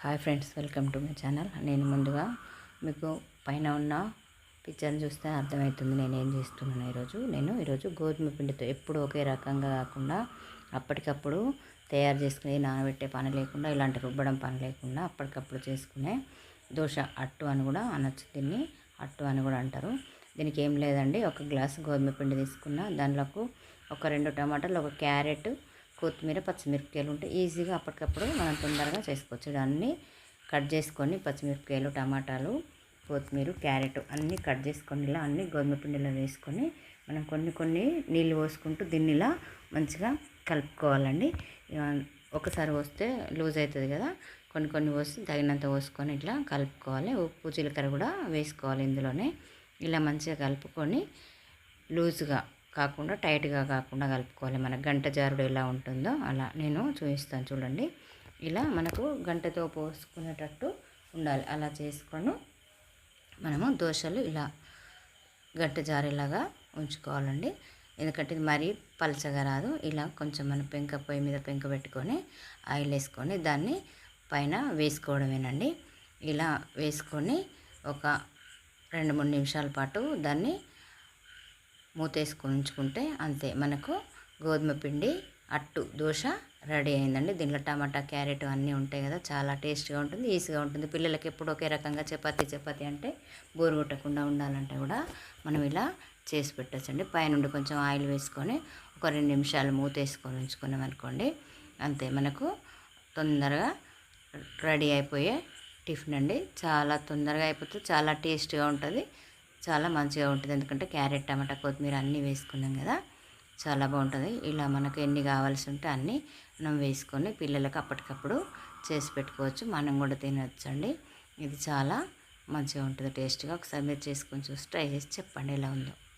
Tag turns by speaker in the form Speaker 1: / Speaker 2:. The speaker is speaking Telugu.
Speaker 1: Hi friends welcome to my channel. నేను ముందుగా మీకు పైన ఉన్న పిక్చర్ని చూస్తే అర్థమవుతుంది నేను ఏం చేస్తున్నాను ఈరోజు. నేను ఈరోజు గోధుమ పిండితో ఎప్పుడు ఒకే రకంగా కాకుండా అప్పటికప్పుడు తయారు చేసుకుని నానబెట్టే పని లేకుండా ఇలాంటి రుబ్బడం పని లేకుండా అప్పటికప్పుడు చేసుకునే దోశ అట్టు అని కూడా అనొచ్చు. దీన్ని అట్టు అని కూడా అంటారు. దీనికి ఏం లేదండి ఒక గ్లాస్ గోధుమ పిండి తీసుకున్న దానిలోకి ఒక రెండు టమాటాలు ఒక క్యారెట్ కొత్తిమీర పచ్చిమిరపకాయలు ఉంటే ఈజీగా అప్పటికప్పుడు మనం తొందరగా చేసుకోవచ్చు. అన్నీ కట్ చేసుకొని పచ్చిమిరపకాయలు టమాటాలు కొత్తిమీర క్యారెట్ అన్నీ కట్ చేసుకొని ఇలా అన్నీ గోధుమ పిండిలో వేసుకొని మనం కొన్ని కొన్ని నీళ్ళు పోసుకుంటూ దీన్ని ఇలా మంచిగా కలుపుకోవాలండి. ఒకసారి పోస్తే లూజ్ అవుతుంది కదా. కొన్ని కొన్ని పోసి తగినంత పోసుకొని ఇట్లా కలుపుకోవాలి. ఉప్పు జీలకర్ర కూడా వేసుకోవాలి ఇందులోనే. ఇలా మంచిగా కలుపుకొని లూజ్గా కాకుండా టైట్గా కాకుండా కలుపుకోవాలి. మన గంట జారుడు ఎలా ఉంటుందో అలా నేను చూపిస్తాను చూడండి. ఇలా మనకు గంటతో పోసుకునేటట్టు ఉండాలి. అలా చేసుకొని మనము దోశలు ఇలా గంట జారేలాగా ఉంచుకోవాలండి. ఎందుకంటే ఇది మరీ పలచగా రాదు. ఇలా కొంచెం మన పెంక పొయ్యి మీద పెంక పెట్టుకొని ఆయిల్ వేసుకొని దాన్ని పైన వేసుకోవడమేనండి. ఇలా వేసుకొని ఒక రెండు మూడు నిమిషాల పాటు దాన్ని మూతేసుకొని ఉంచుకుంటే అంతే. మనకు గోధుమ పిండి అట్టు దోశ రెడీ అయిందండి. దీంట్లో టమాటా క్యారెట్ అన్నీ ఉంటాయి కదా చాలా టేస్ట్గా ఉంటుంది ఈజీగా ఉంటుంది. పిల్లలకి ఎప్పుడు ఒకే రకంగా చపాతి చపాతి అంటే బోరు కొట్టకుండా ఉండాలంటే కూడా మనం ఇలా చేసి పెట్టచ్చండి. పైనుండి కొంచెం ఆయిల్ వేసుకొని ఒక రెండు నిమిషాలు మూతేసుకొని ఉంచుకున్నాం అనుకోండి అంతే. మనకు తొందరగా రెడీ అయిపోయే టిఫిన్ అండి. చాలా తొందరగా అయిపోతుంది చాలా టేస్ట్గా ఉంటుంది. చాలా మంచిగా ఉంటుంది. ఎందుకంటే క్యారెట్ టమాటా కొత్తిమీర అన్నీ వేసుకున్నాం కదా. చాలా బాగుంటుంది. ఇలా మనకు ఎన్ని కావాల్సి ఉంటే అన్నీ మనం వేసుకొని పిల్లలకు అప్పటికప్పుడు చేసి పెట్టుకోవచ్చు. మనం కూడా తినవచ్చండి ఇది చాలా మంచిగా ఉంటుంది. టేస్ట్గా. ఒకసారి మీరు చేసుకొని చూసి ట్రై చేసి చెప్పండి ఎలా ఉందో.